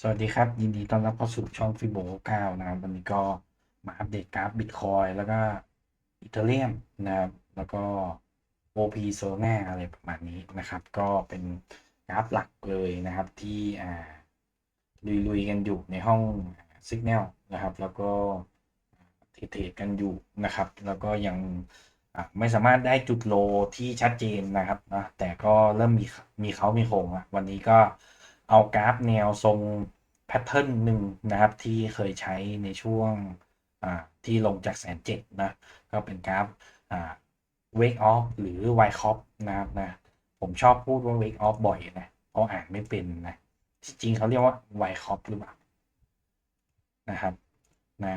สวัสดีครับ ยินดีต้อนรับเข้าสู่ช่องฟิโบ9นะครับวันนี้ก็มาอัปเดตกราฟบิตคอยแล้วก็อีเทเรียมนะครับ แล้วก็ OP s o l a อะไรประมาณนี้นะครับ ก็เป็นกราฟหลักเลยนะครับที่อ่าลุยๆกันอยู่ในห้อง Signal นะครับ แล้วก็เทรดๆกันอยู่นะครับ แล้วก็ยังไม่สามารถได้จุดโลที่ชัดเจนนะครับนะแต่ก็เริ่มมีมีเขามีโคงละวันนี้ก็ เอากราฟแนวทรงแพทเทิร์นหนึ่งนะครับ ที่เคยใช้ในช่วงที่ลงจากแสนเจ็ดนะ ก็เป็นกราฟอ่า wake off หรือ y c o p นะครับนะ ผมชอบพูดว่า wake off บ่อยนะ เพราะอ่านไม่เป็นนะจริงๆเขาเรียกว่า y c o p หรือเปล่านะครับนะ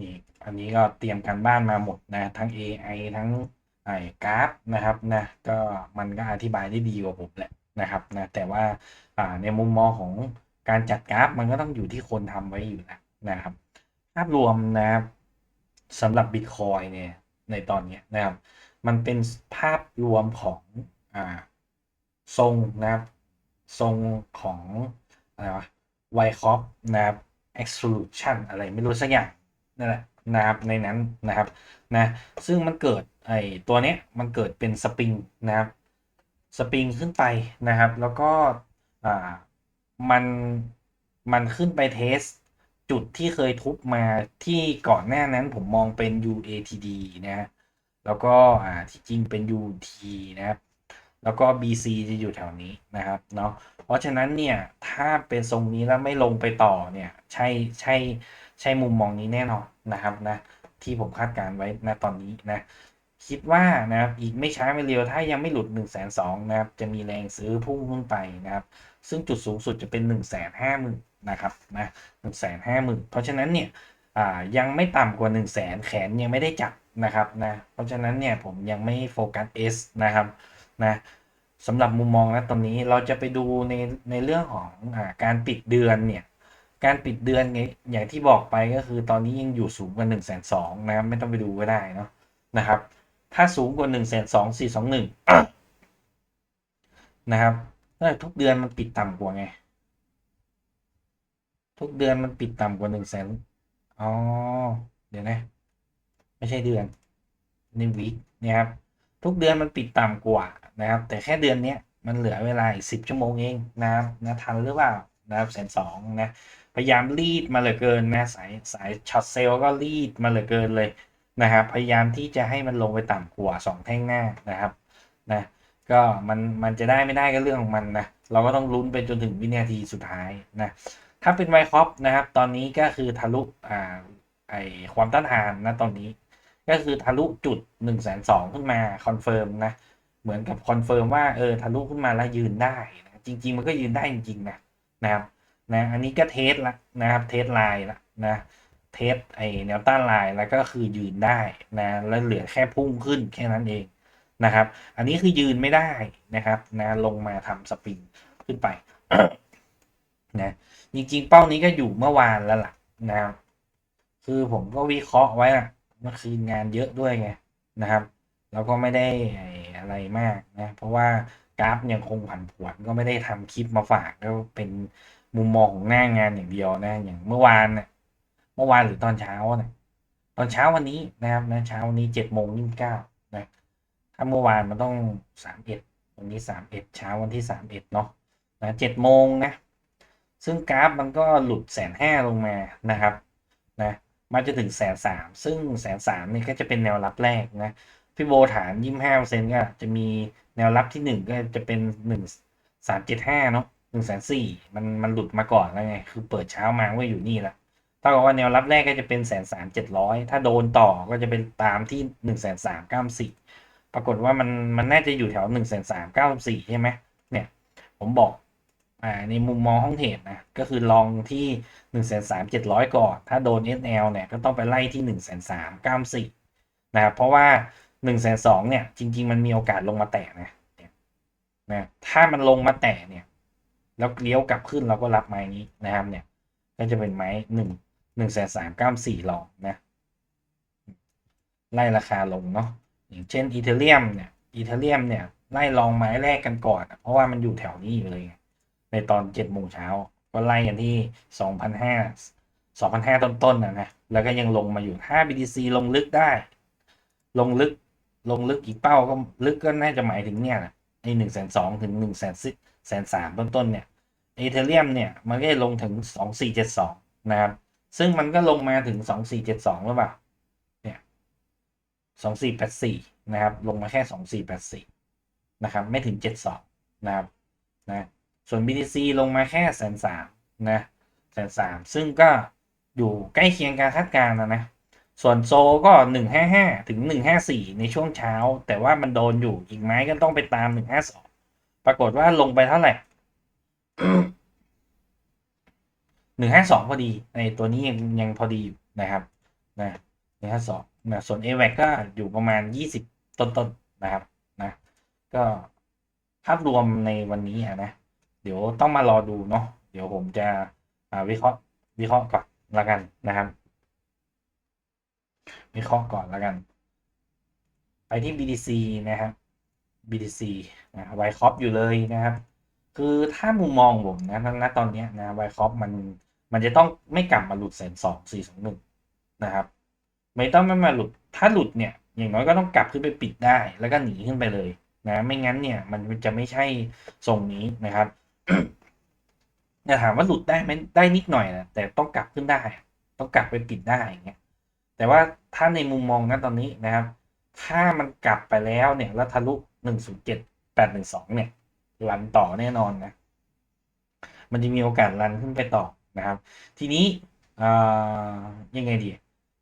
นี่อันนี้ก็เตรียมการบ้านมาหมดนะ ทั้ง AI ทั้งไอ้กราฟนะครับนะก็มันก็อธิบายได้ดีกว่าผมแหละ นะครับนะแต่ว่าในมุมมองของการจัดกราฟมันก็ต้องอยู่ที่คนทำไว้อยู่แล้วนะครับ ภาพรวมนะครับสำหรับ Bitcoin เนี่ยในตอนนี้นะครับ มันเป็นภาพรวมของอทรงนะครับทรงของอะไรวะไวคอปนะครับ extrusion อะไรไม่รู้สักอย่างนั่นแหละนะครับในนั้นนะครับนะซึ่งมันเกิดไอตัวเนี้ยมันเกิดเป็นสปริงนะครับ สปริงขึ้นไปนะครับ แล้วก็มันมันขึ้นไปเทสจุดที่เคยทุบมาที่ก่อนหน้านั้นผมมองเป็น UATD นะฮะแล้วก็อ่าที่จริงเป็น UT นะครับแล้วก็ BC จะอยู่แถวนี้นะครับเนาะเพราะฉะนั้นเนี่ยถ้าเป็นทรงนี้แล้วไม่ลงไปต่อเนี่ยใช่ใช่ใช่มุมมองนี้แน่นอนนะครับนะที่ผมคาดการไว้ณตอนนี้นะ คิดว่านะครับ อีกไม่ช้าไม่เร็วถ้ายังไม่หลุด1นึ่งแสนสองนะครับ จะมีแรงซื้อพุ่งขึ้นไปนะครับ ซึ่งจุดสูงสุดจะเป็น1นึ่งแสนห้าหมื่นนะครับนะหนึ่งแสนห้าหมื่นเพราะฉะนั้นเนี่ยอ่ายังไม่ต่ำกว่า1นึ่งแสนแขนยังไม่ได้จับนะครับนะเพราะฉะนั้นเนี่ยผมยังไม่โฟกัส S นะครับนะสำหรับมุมมองนะตอนนี้เราจะไปดูในในเรื่องของอการปิดเดือนเนี่ยการปิดเดือนเนี่ยอย่างที่บอกไปก็คือตอนนี้ยังอยู่สูงกว่า1นึ่งแสนสองนะครับไม่ต้องไปดูก็ได้เนาะนะครับ ถ้าสูงกว่า1นึ่งแสนสองสี่สองหนึ่งนะครับทุกเดือนมันปิดต่ำกว่าไง ทุกเดือนมันปิดต่ำกว่าหนึ่งแสนอ๋อ เดี๋ยวนะ ไม่ใช่เดือนนี่วีคเนี่ยครับ ทุกเดือนมันปิดต่ำกว่านะครับ แต่แค่เดือนเนี้ยมันเหลือเวลาอีกสิบชั่วโมงเองนะครับนะทันหรือเปล่านะครับแสนสองนะพยายามรีดมาเหลือเกินนะสายสายช็อตเซลก็รีดมาเหลือเกินเลย นะครับพยายามที่จะให้มันลงไปต่ำกว่าสองแท่งหน้านะครับนะก็มันมันจะได้ไม่ได้ก็เรื่องของมันนะเราก็ต้องลุ้นไปจนถึงวินาทีสุดท้ายนะถ้าเป็นไวคอปนะครับ ตอนนี้ก็คือทะลุอ่าไอความต้านทานนะตอนนี้ ก็คือทะลุจุด1นึ่งแสนสองขึ้นมาคอนเฟิร์มนะเหมือนกับคอนเฟิร์มว่าเออทะลุขึ้นมาแล้วยืนได้นะจริง ๆ มันก็ยืนได้จริงๆนะนะครับนะอันนี้ก็เทสละนะครับเทสไลน์ละนะ เทสไอแนวต้านไลน์แล้วก็คือยืนได้นะแล้วเหลือแค่พุ่งขึ้นแค่นั้นเองนะครับ อันนี้คือยืนไม่ได้นะครับนะลงมาทำสปริงขึ้นไปนะจริงๆ เป้านี้ก็อยู่เมื่อวานแล้วล่ะนะครับคือผมก็วิเคราะห์ไว้อะเมื่อคืนงานเยอะด้วยไงนะครับแล้วก็ไม่ได้อะไรมากนะเพราะว่ากราฟยังคงผันผวนก็ไม่ได้ทำคลิปมาฝากก็เป็นมุมมองของหน้างานอย่างเดียวนะ อย่างเมื่อวานเนี่ย มื่อวานหรือตอนเช้าเนี่ยตอนเช้าวันนี้นะครับนะเช้าวันนี้เจ็ดโมงยี่สิบเก้านะถ้าเมื่อวานมันต้องสามเอ็ดวันนี้สามเอ็ดเช้าวันที่สามเอ็ดเนาะนะเจ็ดโมงนะ ซึ่งกราฟมันก็หลุดแสนห้าลงมานะครับนะมาจะถึงแสนสามซึ่งแสนสามนี่ก็จะเป็นแนวรับแรกนะพี่โบฐานยี่ห้าเปอร์เซ็นก็จะมีแนวรับที่หนึ่งก็จะเป็นหนึ่งสามเจ็ดห้าเนาะหนึ่งแสนสี่มันมันหลุดมาก่อนแล้วไง คือเปิดเช้ามาว่าอยู่นี่แล้ วถ้ากับว่าแนวรับแรกก็จะเป็นแสนสามเจ็ดร้อยถ้าโดนต่อก็จะเป็นตามที่หนึ่งแสนสามเก้าสี่ปรากฏว่ามันมันน่าจะอยู่แถวหนึ่งแสนสามเก้าสี่ใช่ไหมเนี่ย ผมบอกอ่าในมุมมองห้องเทรดนะ ก็คือลองที่1นึ่งแสนสามเจ็ดร้อยก่อน ถ้าโดน SL เนี่ยก็ต้องไปไล่ที่1นึ่งแสนสามเก้าสี่นะครับเพราะว่า1นึ่งแสนสองเนี่ย จริง ๆ มันมีโอกาสลงมาแตะนะนะถ้ามันลงมาแตะเนี่ย แล้วเลี้ยวกลับขึ้นเราก็รับไม้นี้นะครับเนี่ย ก็จะเป็นไม้หนึ่ง หนึ่งแสนสามเก้าสี่ลองนะ ไล่ราคาลงเนาะอย่างเช่นอีเทเรียมเนี่ยอีเทเรียมเนี่ย ไล่ลองไม้แรกกันก่อน เพราะว่ามันอยู่แถวนี้อยู่เลย ในตอนเจ็ดโมงเช้าก็ไล่กันที่สองพันห้าสองพันห้าต้นๆนะนะแล้วก็ยังลงมาอยู่ถ้า BTC ลงลึกได้ ลงลึกลงลึกอีกเป้าก็ลึกก็น่าจะหมายถึงเนี่ยนะไอหนึ่งแสนสองถึงหนึ่งแสนสิแสนสามต้นๆเนี่ยเอเธเรียมเนี่ย มันก็จะลงถึงสองสี่เจ็ดสองนะครับ ซึ่งมันก็ลงมาถึงสองสี่เจ็ดสองหรือเปล่าเนี่ยสองสี่แปดสี่นะครับ ลงมาแค่สองสี่แปดสี่นะครับ ไม่ถึงเจ็ดสองนะครับนะส่วน BTC ลงมาแค่แสนสามนะแสนสามซึ่งก็อยู่ใกล้เคียงการคาดการณ์นะนะส่วนโซก็หนึ่งห้าห้าถึงหนึ่งห้าสี่ในช่วงเช้า แต่ว่ามันโดนอยู่อีกไม้ก็ต้องไปตามหนึ่งห้าสองปรากฏว่าลงไปเท่าไหร่ หนึ่งห้าสองพอดี ในตัวนี้ยังยังพอดีอยู่นะครับนะหนึ่งห้าสองนะส่วน a v a c ก็อยู่ประมาณยี่สิบต้นๆนะครับนะก็ภาพรวมในวันนี้นะ เดี๋ยวต้องมารอดูเนาะเดี๋ยวผมจะวิเคราะห์วิเคราะห์ก่อนละกันนะครับ วิเคราะห์ก่อนละกัน ไปที่ BTC นะครับ BTC นะไวคอปอยู่เลยนะครับ คือถ้ามุมมองผมนะณตอนนี้นะไวคอปมันมันจะต้องไม่กลับมาหลุดแสนสองสี่สองหนึ่งนะครับ ไม่ต้องไม่มาหลุดถ้าหลุดเนี่ย อย่างน้อยก็ต้องกลับขึ้นไปปิดได้ แล้วก็หนีขึ้นไปเลยนะไม่งั้นเนี่ย มันจะไม่ใช่ทรงนี้นะครับจะถามว่าหลุดได้ไหมได้นิดหน่อยนะแต่ต้องกลับขึ้นได้ ต้องกลับไปปิดได้อย่างเงี้ยแต่ว่าถ้าในมุมมองนะตอนนี้นะครับ ถ้ามันกลับไปแล้วเนี่ยแล้วทะลุหนึ่งศูนย์เจ็ดแปดหนึ่งสองเนี่ย รันต่อแน่นอนนะ มันจะมีโอกาสรันขึ้นไปต่อนะครับ ทีนี้ยังไงดี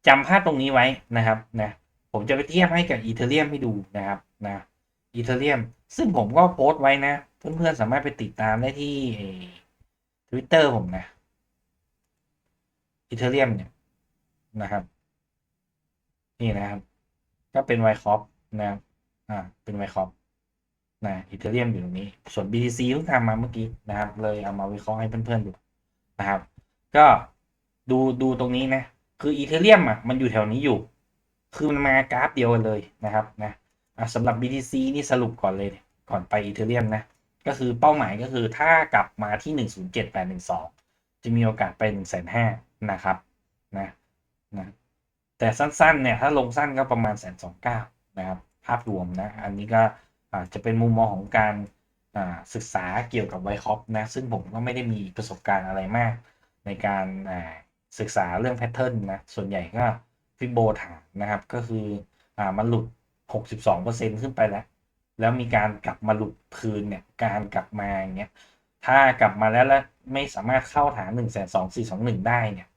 จำภาพตรงนี้ไว้นะครับนะผมจะไปเทียบให้กับอีเทเรียมให้ดูนะครับนะอีเทเรียม ซึ่งผมก็โพสต์ไว้นะ เพื่อนๆสามารถไปติดตามได้ที่ทวิตเตอร์ผมนะอีเทเรียมเนี่ยนะครับ นี่นะครับ ก็เป็นไวคอปนะครับอ่าเป็นไวคอป นะอีเทเรียมอยู่ตรงนี้ ส่วน BTC เพิ่งทำมาเมื่อกี้นะครับ เลยเอามาวิเคราะห์ให้เพื่อนๆดูนะครับ ก็ดูดูตรงนี้นะ คืออีเทเรียมอะมันอยู่แถวนี้อยู่ คือมันมากราฟเดียวกันเลยนะครับนะสำหรับ BTC นี่สรุปก่อนเลยก่อนไปอีเทเรียมนะ ก็คือเป้าหมายก็คือถ้ากลับมาที่ 107812 จะมีโอกาสไป 1 5 0 0 0นะครับนะนะแต่สั้นๆเนี่ยถ้าลงสั้นก็ประมาณแสนสองเก้านะครับภาพรวมนะ อันนี้ก็ จะเป็นมุมมองของการศึกษาเกี่ยวกับไวคอปนะซึ่งผมก็ไม่ได้มีประสบการณ์อะไรมาก ในการศึกษาเรื่องแพทเทิร์นนะส่วนใหญ่ก็ฟิโบฐานนะครับก็คืออมันหลุด 62%ขึ้นไปแล้ว แล้วมีการกลับมาหลุดคืนเนี่ยการกลับมาอย่างเงี้ยถ้ากลับมาแล้วแล้วไม่สามารถเข้าฐาน1 2 4 2 1 ได้เนี่ย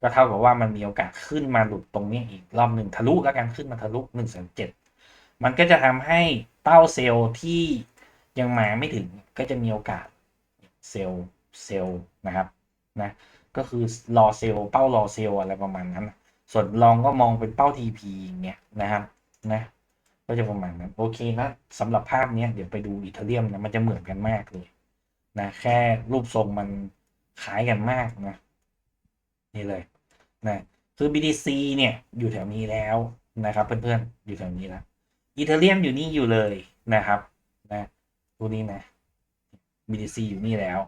ก็เท่ากับว่ามันมีโอกาสขึ้นมาหลุดตรงนี้อีกรอบหนึ่งทะลุแล้วกันขึ้นมาทะลุ1นึ่งแสนเจ็ดมันก็จะทำให้ เป้าเซลล์ที่ยังมาไม่ถึงก็จะมีโอกาสเซลล์เซลล์นะครับนะก็คือรอเซลล์เป้ารอเซลล์อะไรประมาณนั้น ส่วนลองก็มองเป็นเป้า TP อย่างเงี้ยนะครับนะก็จะประมาณนั้นโอเคนะสำหรับภาพนี้เดี๋ยวไปดูอีเทเรียมนะมันจะเหมือนกันมากเลยนะแค่รูปทรงมันคล้ายกันมากนะนี่เลยนะคือ BTC เนี่ยอยู่แถวนี้แล้วนะครับเพื่อนๆอยู่แถวนี้แล้ว อีเทเรียมอยู่นี่อยู่เลยนะครับนะดูนี่นะ BTC อยู่นี่แล้ว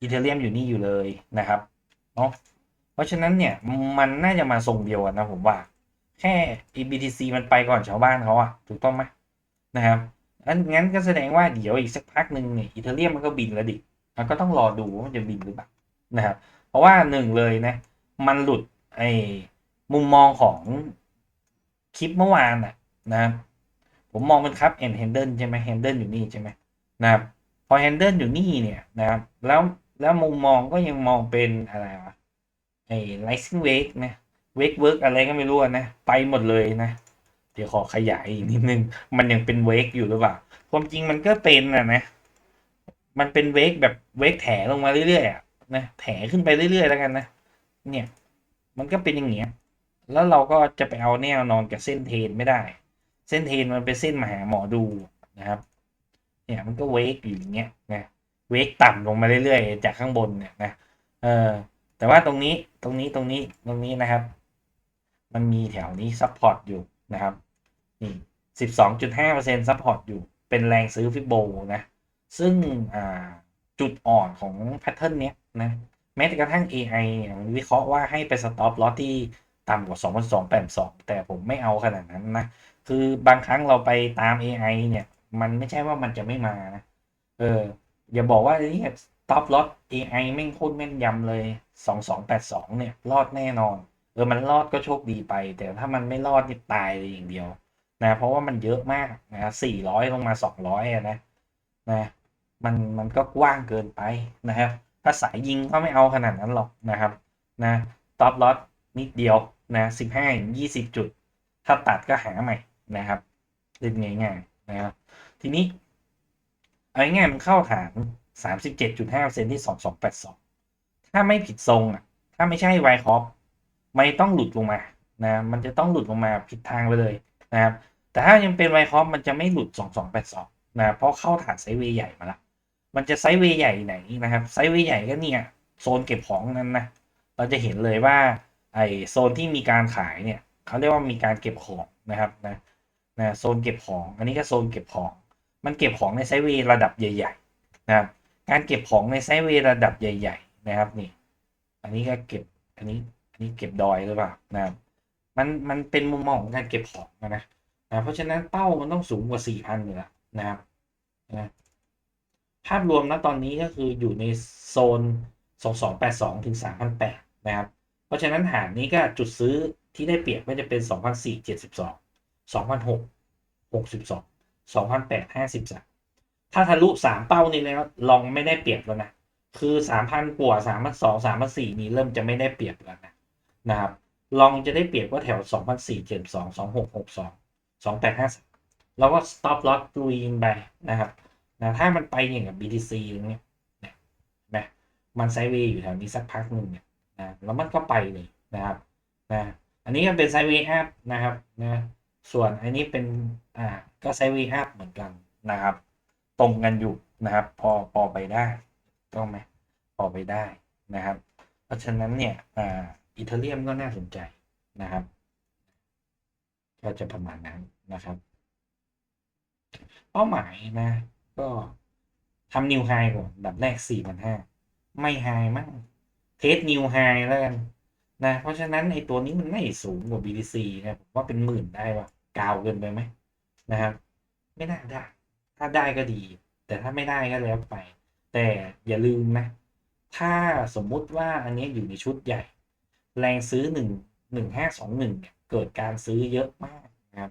อีเทเรียมอยู่นี่อยู่เลยนะครับเนาะเพราะฉะนั้นเนี่ยมันน่าจะมาทรงเดียวกันนะผมว่า แค่ BTC มันไปก่อนชาวบ้านเขาอะถูกต้องไหมนะครับอันงั้นก็แสดงว่าเดี๋ยวอีกสักพักหนึ่งเนี่ยอีเทเรียมมันก็บินแล้วดิมันก็ต้องรอดูว่ามันจะบินหรือเปล่านะครับ เพราะว่าหนึ่งเลยนะ มันหลุดไอ้มุมมองของคลิปเมื่อวานอะนะครับ ผมมองเป็นครับเอ็นแฮนเดิลใช่ไหมแฮนเดิลอยู่นี่ใช่ไหมนะครับพอแฮนเดิลอยู่นี่เนี่ยนะครับแล้วแล้วมุมมองก็ยังมองเป็นอะไรวะไอ้ไลซิงเวกนะเวกเวิร์กอะไรก็ไม่รู้นะ ไปหมดเลยนะ เดี๋ยวขอขยายอีกนิดนึง มันยังเป็นเวกอยู่หรือเปล่า ความจริงมันก็เป็นนะนะ มันเป็นเวกแบบเวกแถลงมาเรื่อยๆอะนะแถขึ้นไปเรื่อยๆแล้วกันนะ เนี่ย มันก็เป็นอย่างเงี้ย แล้วเราก็จะไปเอาแนวนอนกับเส้นเทนไม่ได้ เส้นเทนมันเป็นเส้นมาหาหมอดูนะครับ เนี่ยมันก็เวกอยู่อย่างเงี้ยนะเวกต่ำลงมาเรื่อยๆ จากข้างบนเนี่ยนะเออแต่ว่าตรงนี้ตรงนี้ตรงนี้ตรงนี้นะครับ มันมีแถวนี้ซัพพอร์ตอยู่นะครับนี่สิบสองจุดห้าเปอร์เซ็นต์ซัพพอร์ตอยู่เป็นแรงซื้อฟิโบนะ ซึ่งอ่าจุดอ่อนของแพทเทิร์นเนี้ยนะแม้แต่กระทั่ง AI เนี่ยมันวิเคราะห์ว่าให้ไปสต็อปลอสที่ต่ำกว่า 2,282 แต่ผมไม่เอาขนาดนั้นนะ คือบางครั้งเราไปตาม AI เนี่ย มันไม่ใช่ว่ามันจะไม่มานะเออ อย่าบอกว่านี่ต็อปลอส AI แม่งโคตรแม่นยำเลย2282เนี่ยรอดแน่นอน เออมันรอดก็โชคดีไป แต่ถ้ามันไม่รอดนี่ตายเลยอย่างเดียว นะ เพราะว่ามันเยอะมากนะ400ลงมา200อะนะนะมันมันก็กว้างเกินไปนะครับถ้าสายยิงก็ไม่เอาขนาดนั้นหรอกนะครับนะต็อปลอสนิดเดียวนะ15ถึง20จุด ถ้าตัดก็หาใหม่ นะครับเล่นง่ายๆนะครับทีนี้เอาง่ายมันเข้าฐาน37.5%ที่2282ถ้าไม่ผิดทรงอะ ถ้าไม่ใช่ไวคอปไม่ต้องหลุดลงมานะมันจะต้องหลุดลงมาผิดทางไปเลยนะครับ แต่ถ้ายังเป็นไวคอปมันจะไม่หลุด2282นะเพราะเข้าฐานไซเวย์ใหญ่มาละมันจะไซเวย์ใหญ่ไหนนะครับไซเวย์ใหญ่ก็เนี่ยโซนเก็บของนั้นนะเราจะเห็นเลยว่าไอโซนที่มีการขายเนี่ยเขาเรียกว่ามีการเก็บของนะครับนะ นะโซนเก็บของ อันนี้ก็โซนเก็บของ มันเก็บของในไซเวย์ระดับใหญ่ ๆ นะครับ การเก็บของในไซเวย์ระดับใหญ่ ๆ นะครับนี่ อันนี้ก็เก็บ อันนี้ อันนี้เก็บดอยหรือเปล่านะครับมัน มันเป็นมุมมองของการเก็บของนะนะ เพราะฉะนั้นเป้ามันต้องสูงกว่า4,000อยู่แล้วนะครับนะภาพรวมนะตอนนี้ก็คืออยู่ในโซน 2282 ถึง 3,008 นะครับ เพราะฉะนั้นฐานนี้ก็จุดซื้อที่ได้เปรียบก็จะเป็น 2,472 2,600 62 2,800 53 ถ้าทะลุ 3 เป้านี้แล้วลองไม่ได้เปรียบแล้วนะ คือ 3,000กว่า3,200 3,400นี้เริ่มจะไม่ได้เปรียบแล้วนะนะครับลองจะได้เปรียบก็แถว2,472 2662 2853 แล้วก็ stop loss ลุยไปนะครับนะถ้ามันไปอย่างกับ BTC อย่างเงี้ยนะนะมันไซเวย์อยู่แถวนี้สักพักหนึ่งเนี่ยนะแล้วมันก็ไปเลยนะครับนะอันนี้ก็เป็นไซเวย์อัพนะครับนะ ส่วนอันนี้เป็นอ่าก็ไซด์เวย์อัพเหมือนกันนะครับ ตรงกันอยู่นะครับ พอพอไปได้ต้องไหมพอไปได้นะครับ เพราะฉะนั้นเนี่ยอ่าอีเทเรียมก็น่าสนใจนะครับ ก็จะประมาณนั้นนะครับ เป้าหมายนะ ก็ทำนิวไฮก่อนดับแรก 4,500 ไม่ไฮมากเทสนิวไฮแล้วกัน นะเพราะฉะนั้นไอ้ตัวนี้มันไม่สูงกว่า BTC นะผมว่าเป็นหมื่นได้ป่ะกาวเกินไปไหมนะครับ ไม่น่าได้ ถ้าได้ก็ดี แต่ถ้าไม่ได้ก็แล้วไป แต่อย่าลืมนะ ถ้าสมมุติว่าอันนี้อยู่ในชุดใหญ่ แรงซื้อหนึ่งหนึ่งห้าสองหนึ่งเกิดการซื้อเยอะมากนะครับ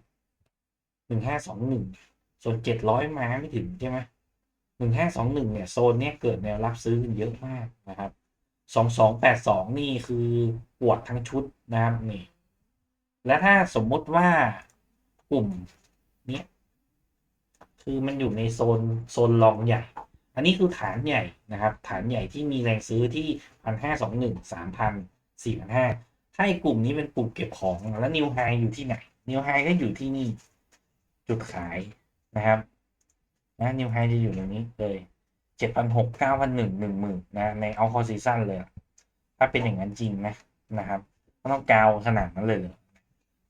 หนึ่งห้าสองหนึ่งส่วนเจ็ดร้อยมาไม่ถึงใช่ไหมหนึ่งห้าสองหนึ่งเนี่ยโซนเนี้ยเกิดแนวรับซื้อเยอะมากนะครับ สองสองแปดสองนี่คือปวดทั้งชุดนะครับนี่และถ้าสมมุติว่ากลุ่มนี้คือมันอยู่ในโซนโซนรองใหญ่ อันนี้คือฐานใหญ่นะครับ ฐานใหญ่ที่มีแรงซื้อที่พันห้าสองหนึ่งสามพันสี่พันห้าถ้าไอ้กลุ่มนี้เป็นกลุ่มเก็บของแล้วนิวไฮอยู่ที่ไหนนิวไฮก็อยู่ที่นี่ จุดขายนะครับนะนิวไฮจะอยู่ตรงนี้เลย เจ็ดพันหกเก้าพันหนึ่งหนึ่งหมื่นนะในเอาคอซีซั่นเลย ถ้าเป็นอย่างนั้นจริงนะนะครับก็ต้องกาวขนาดนั้นเลยเหรอ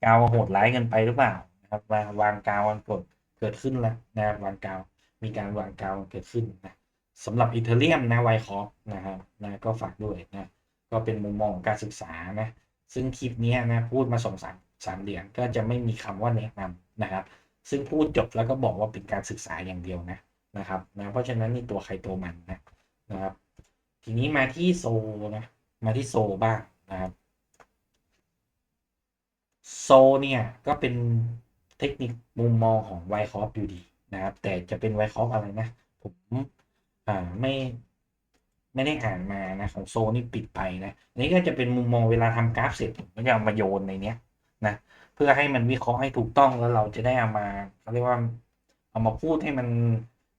กาวโหดร้ายเกินไปหรือเปล่านะครับวางวางกาววันกดเกิดขึ้นแล้วนะวางกาวมีการวางกาวเกิดขึ้นนะสำหรับอีเทเรียมนะไวคอฟนะครับนะก็ฝากด้วยนะก็เป็นมุมมองการศึกษานะซึ่งคลิปนี้นะพูดมาสองสามสามเดือนก็จะไม่มีคำว่าแนะนำนะครับ ซึ่งพูดจบแล้วก็บอกว่าเป็นการศึกษาอย่างเดียวนะ นะครับนะเพราะฉะนั้นนี่ตัวใครตัวมันนะนะครับ ทีนี้มาที่โซนะมาที่โซบ้างนะครับโซเนี่ยก็เป็นเทคนิคมุมมองของไวคอฟอยู่ดีนะครับ แต่จะเป็นไวคอฟอะไรนะ ผมอ่าไม่ไม่ได้อ่านมานะของโซนี่ปิดไปนะอันนี้ก็จะเป็นมุมมองเวลาทำกราฟเสร็จผมก็จะเอามาโยนในเนี้ยนะเพื่อให้มันวิเคราะห์ให้ถูกต้องแล้วเราจะได้เอามาเขาเรียกว่าเอามาพูดให้มัน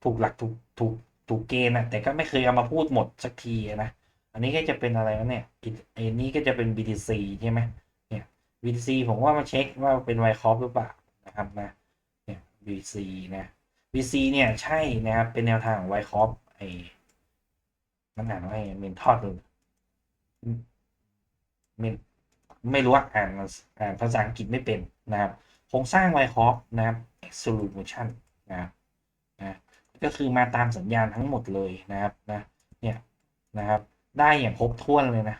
ถูกหลักถูกถูกถูกเกณฑ์นะแต่ก็ไม่เคยเอามาพูดหมดสักทีนะ อันนี้ก็จะเป็นอะไรวะเนี่ยไอ้นี้ก็จะเป็น BTC ใช่ไหมเนี่ย BTC ผมว่ามาเช็คว่าเป็นไวคอฟหรือเปล่านะครับนะเนี่ย BTC นะ BTC เนี่ยใช่นะครับเป็นแนวทางของไวคอฟไอ้มันอ่านว่าเมนทอดหรือเมนไม่รู้ว่าอ่านอ่านภาษาอังกฤษไม่เป็นนะครับโครงสร้างไวคอฟนะครับ Solution นะครับนะ ก็คือมาตามสัญญาณทั้งหมดเลยนะครับนะเนี่ยนะครับ ได้อย่างครบถ้วนเลยนะ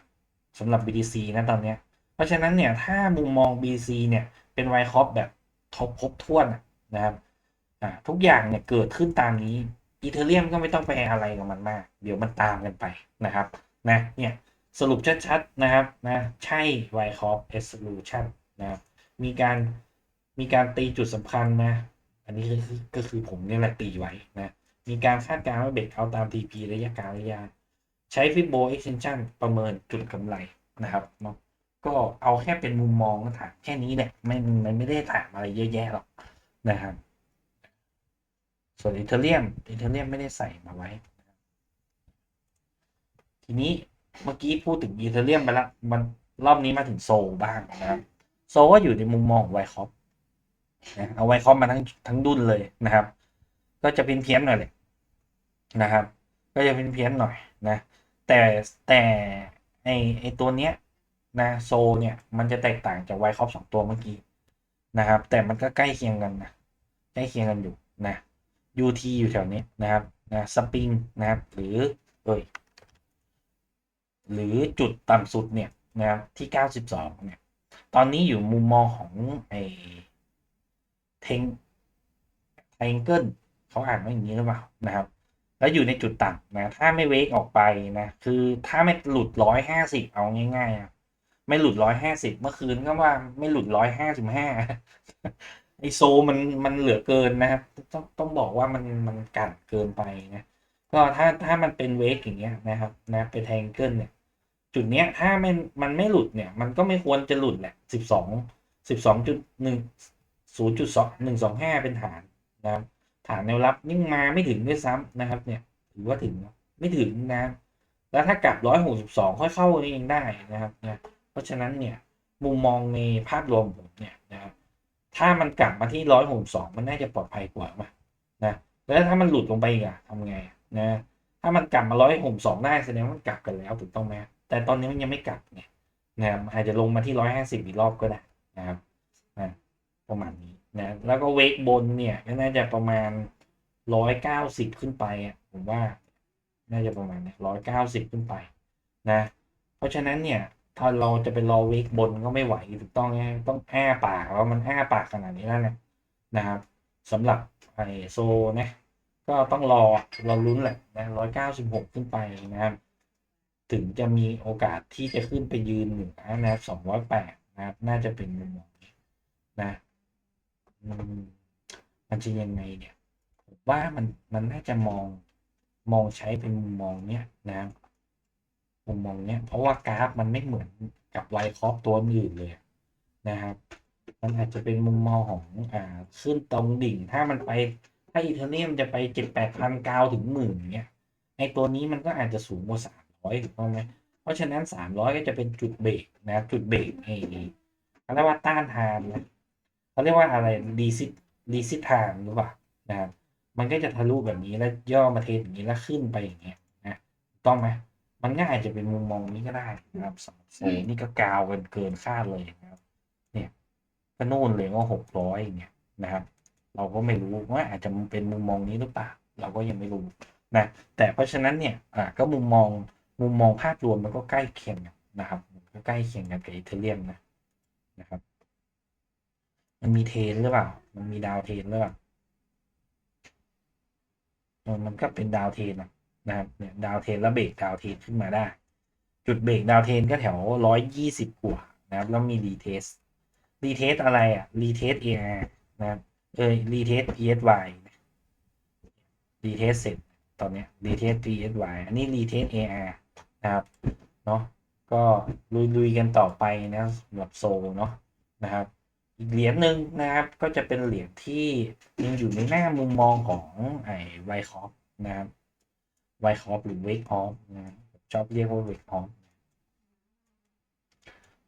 สำหรับ BTC นะตอนเนี้ย เพราะฉะนั้นเนี่ยถ้ามุมมอง BTC เนี่ยเป็นไวคอปแบบทบครบถ้วนนะครับอ่าทุกอย่างเนี่ยเกิดขึ้นตามนี้อีเทเรียมก็ไม่ต้องไปอะไรกับมันมาก เดี๋ยวมันตามกันไปนะครับนะเนี่ยสรุปชัดๆนะครับนะใช่ไวคอป Solution นะครับมีการมีการตีจุดสำคัญนะ อันนี้ก็คือผมเนี่ยแหละตีไว้นะ มีการคาดการณ์ว่าเบรกเอาตาม TP ระยะกลางระยะใช้ Fibbo Extension ประเมินจุดกำไรนะครับเนาะก็เอาแค่เป็นมุมมองก็ถามแค่นี้แหละไม่มันไม่ได้ถามอะไรเยอะแยะหรอกนะครับส่วนอิตาเลียมอิตาเลียมไม่ได้ใส่มาไว้ ทีนี้เมื่อกี้พูดถึงอิตาเลียมไปแล้วมันรอบนี้มาถึงโซบ้างนะครับ โซก็อยู่ในมุมมองไวคอป เอาไว้คอปมาทั้งทั้งดุนเลยนะครับ ก็จะเพี้ยนเพี้ยนหน่อยเลยนะครับ ก็จะเพี้ยนเพี้ยนหน่อยนะ แต่แต่ไอไอตัวเนี้ยนะโซเนี่ยมันจะแตกต่างจากไวคอปสองตัวเมื่อกี้นะครับ แต่มันก็ใกล้เคียงกันนะใกล้เคียงกันอยู่นะ UT อยู่แถวนี้นะครับนะสปริงนะครับ หรือเอ้ยหรือจุดต่ำสุดเนี่ยนะครับที่ 92เนี่ยตอนนี้อยู่มุมมองของไอ เทงไทงเกิลเขาอ่านว่าอย่างนี้หรือเปล่านะครับ แล้วอยู่ในจุดต่ำนะถ้าไม่เวกออกไปนะคือถ้าไม่หลุดร้อยห้าสิบเอาง่ายๆอะไม่หลุดร้อยห้าสิบเมื่อคืนก็ว่าไม่หลุดร้อยห้าสิบห้าไอโซมันมันเหลือเกินนะครับ ต้องต้องบอกว่ามันมันกัดเกินไปนะก็ถ้าถ้ามันเป็นเวกอย่างเงี้ยนะครับนะเป็นแทงเกิลเนี่ยจุดเนี้ยถ้ามันมันไม่หลุดเนี่ย มันก็ไม่ควรจะหลุดแหละสิบสองสิบสองจุดหนึ่ง ศูนย์จุดสองหนึ่งสองห้าเป็นฐานนะครับฐานแนวรับยิ่งมาไม่ถึงด้วยซ้ำนะครับ เนี่ยถือว่าถึงไม่ถึงนะ แล้วถ้ากลับร้อยหกสิบสองค่อยเข้านี่เองได้นะครับนะเพราะฉะนั้นเนี่ยมุมมองในภาพรวมผมเนี่ยนะครับถ้ามันกลับมาที่ร้อยหกสองมันน่าจะปลอดภัยกว่าป่ะนะแล้วถ้ามันหลุดลงไปอีกอะทำไงนะถ้ามันกลับมาร้อยหกสองได้แสดงว่ามันกลับกันแล้วถูกต้องไหมแต่ตอนนี้มันยังไม่กลับไงนะครับอาจจะลงมาที่ร้อยห้าสิบอีกรอบก็ได้นะครับนะ ประมาณนี้นะแล้วก็เวกบนเนี่ยก็น่าจะประมาณร้อยเก้าสิบขึ้นไปอะผมว่า น่าจะประมาณนี้ร้อยเก้าสิบขึ้นไปนะ เพราะฉะนั้นเนี่ยถ้าเราจะไปรอเวกบนก็ไม่ไหวถูกต้องไงต้องอ้าปากแล้วมันอ้าปากขนาดนี้แล้วนี่ยนะครับสำหรับไอโซนะก็ต้องรอเราลุ้นแหละนะร้อยเก้าสิบหกขึ้นไปนะครับถึงจะมีโอกาสที่จะขึ้นไปยืนเหนือนะสองร้อยแปดนะครับน่าจะเป็นมุมมองนะ มมันจะยังไงเนี่ยผมว่ามันมันน่าจะมองมองใช้เป็นมุมมองเนี้ยนะมุมมองเนี้ยเพราะว่ากราฟมันไม่เหมือนกับไวคอปตัวอื่นเลยนะครับ มันอาจจะเป็นมุมมองของอ่าขึ้นตรงดิ่ง ถ้ามันไปถ้าอีเทอร์เนียมจะไปเจ็ดแปดพันกาวถึงหมื่นเงี้ยไอตัวนี้มันก็อาจจะสูงกว่าสามร้อยถูกต้องไหมเพราะฉะนั้นสามร้อยก็จะเป็นจุดเบรกนะจุดเบรกไอ้เขาเรียกว่าต้านทานนะ เขาเรียกว่าอะไรรีซิตรีซิตทานหรือเปล่านะครับมันก็จะทะลุแบบนี้แล้วย่อมาเทสอย่างนี้แล้วขึ้นไปอย่างเงี้ยนะถูกต้องไหมมันก็อาจจะเป็นมุมมองนี้ก็ได้นะครับสำหรับโซนนี่ก็กาวเกินเกินคาดเลยนะครับ เนี่ยก็นู่นเลยว่าหกร้อยอย่างเงี้ยนะครับ เราก็ไม่รู้ว่าอาจจะเป็นมุมมองนี้หรือเปล่าเราก็ยังไม่รู้นะแต่เพราะฉะนั้นเนี่ยอ่าก็มุมมองมุมมองภาพรวมมันก็ใกล้เคียงกันนะครับก็ใกล้เคียงกันกับอีเทเรียมนะนะครับ มันมีเทนหรือเปล่า มันมีดาวเทนหรือเปล่ามันก็เป็นดาวเทนนะครับ เนี่ยดาวเทนแล้วเบรกดาวเทนขึ้นมาได้ จุดเบรกดาวเทนก็แถวร้อยยี่สิบกว่านะครับ แล้วมีรีเทสรีเทสอะไรอะรีเทสเอนะครับเออรีเทส PSY รีเทสเสร็จตอนเนี้ยรีเทส PSY อันนี้รีเทส AR นะครับเนาะก็ลุยๆกันต่อไปนะสำหรับโซลเนาะนะครับ อีกเหรียญหนึ่งนะครับ ก็จะเป็นเหรียญที่ยังอยู่ในหน้ามุมมองของไอ้ไวคอปนะครับไวคอปหรือเวกออฟนะชอบเรียกว่าเวกออฟ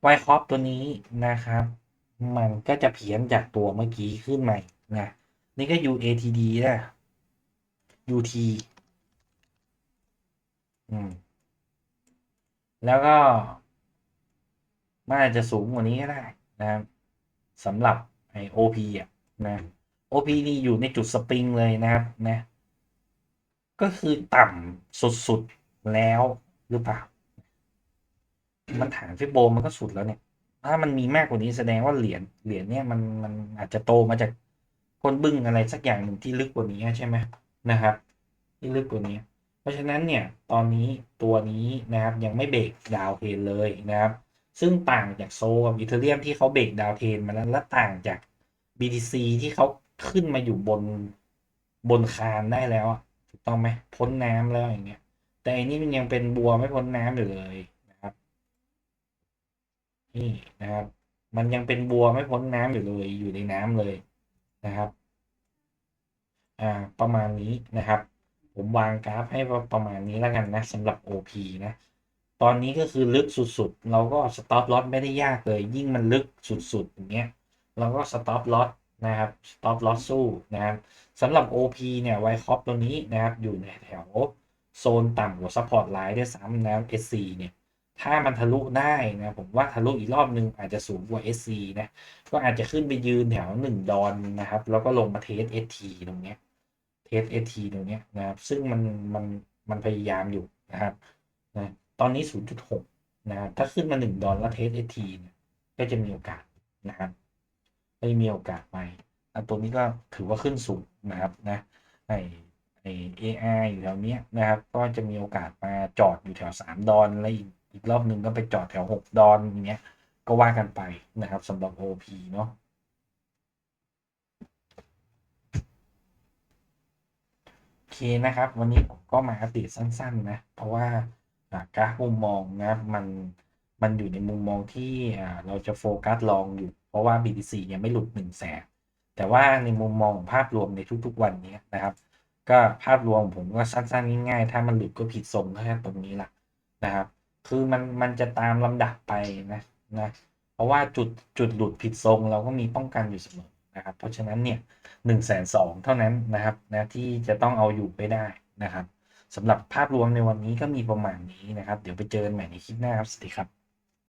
ไวคอปตัวนี้นะครับ มันก็จะเพี้ยนจากตัวเมื่อกี้ขึ้นใหม่นะนี่ก็ UATD นะ UT อืม แล้วก็มันอาจจะสูงกว่านี้ก็ได้นะครับ สำหรับไอ OP อะนะ OP นี่อยู่ในจุดสปริงเลยนะครับนะก็คือต่ำสุดๆแล้วหรือเปล่า มันฐานฟิโบมันก็สุดแล้วเนี่ย ถ้ามันมีมากกว่านี้แสดงว่าเหรียญเหรียญเนี่ยมันมันอาจจะโตมาจากก้นบึ้งอะไรสักอย่างหนึ่งที่ลึกกว่านี้ใช่ไหมนะครับ ที่ลึกกว่านี้ เพราะฉะนั้นเนี่ยตอนนี้ตัวนี้นะครับยังไม่เบรกดาวเทรนเลยนะครับ ซึ่งต่างจากโซกับอีเทเรียมที่เขาเบรกดาวเทนมาแล้วและต่างจาก BTC ที่เขาขึ้นมาอยู่บนบนคานได้แล้วถูกต้องไหมพ้นน้ำแล้วอย่างเงี้ย แต่อันนี้มันยังเป็นบัวไม่พ้นน้ำอยู่เลยนะครับนี่นะครับ มันยังเป็นบัวไม่พ้นน้ำอยู่เลยอยู่ในน้ำเลยนะครับ อ่าประมาณนี้นะครับ ผมวางกราฟให้ประมาณนี้แล้วกันนะสำหรับ OP นะ ตอนนี้ก็คือลึกสุดๆ เราก็สต็อปลอ s ไม่ได้ยากเลย ยิ่งมันลึกสุดๆ อย่างเงี้ย เราก็สต็อปลอ s นะครับสต็อปลอ s สู้นะครับสำหรับ OP เนี่ยไวคอปตัวนี้นะครับ อยู่ในแถวโซนต่ำกว่าซัพพอร์ตไลน์ด้วยซ้ำนะครับ SC เนี่ยถ้ามันทะลุได้นะผมว่าทะลุอีกรอบนึงอาจจะสูงกว่า SC นะก็อาจจะขึ้นไปยืนแถวหนึ่งดอนนะครับ แล้วก็ลงมาเทส ST ตรงเนี้ยเทส ST ตรงเนี้ยนะครับ ซึ่งมันมันมันพยายามอยู่นะครับนะ ตอนนี้ 0.6 นะครับถ้าขึ้นมา 1 ดอลแล้วเทส ST เนี่ยก็จะมีโอกาสนะครับก็จะมีโอกาสไปอะตัวนี้ก็ถือว่าขึ้นสูงนะครับนะไอไอ AI อยู่แถวเนี้ยนะครับ ก็จะมีโอกาสมาจอดอยู่แถว 3 ดอนแล้วอีกอีกรอบหนึ่งก็ไปจอดแถว 6 ดอนอย่างเงี้ยก็ว่ากันไปนะครับสำหรับ OP เนาะโอเคนะครับ วันนี้ผมก็มาอัปเดตสั้น ๆ นะ เพราะว่า กราฟมุมมองนะครับมันมันอยู่ในมุมมองที่เราจะโฟกัสลองอยู่ เพราะว่า BTC ยังไม่หลุด1นึ่งแสนแต่ว่าในมุมมองของภาพรวมในทุกๆวันนี้นะครับ ก็ภาพรวมผมก็สั้นๆง่ายๆถ้ามันหลุดก็ผิดทรงแค่ตรงนี้แหละนะครับ คือมันมันจะตามลำดับไปนะนะเพราะว่าจุดจุดหลุดผิดทรงเราก็มีป้องกันอยู่เสมอนะครับ เพราะฉะนั้นเนี่ยหนึ่งแสนสองเท่านั้นนะครับนะที่จะต้องเอาอยู่ไปได้นะครับ สำหรับภาพรวมในวันนี้ก็มีประมาณนี้นะครับ เดี๋ยวไปเจอกันใหม่ในคลิปหน้าครับ สวัสดีครับ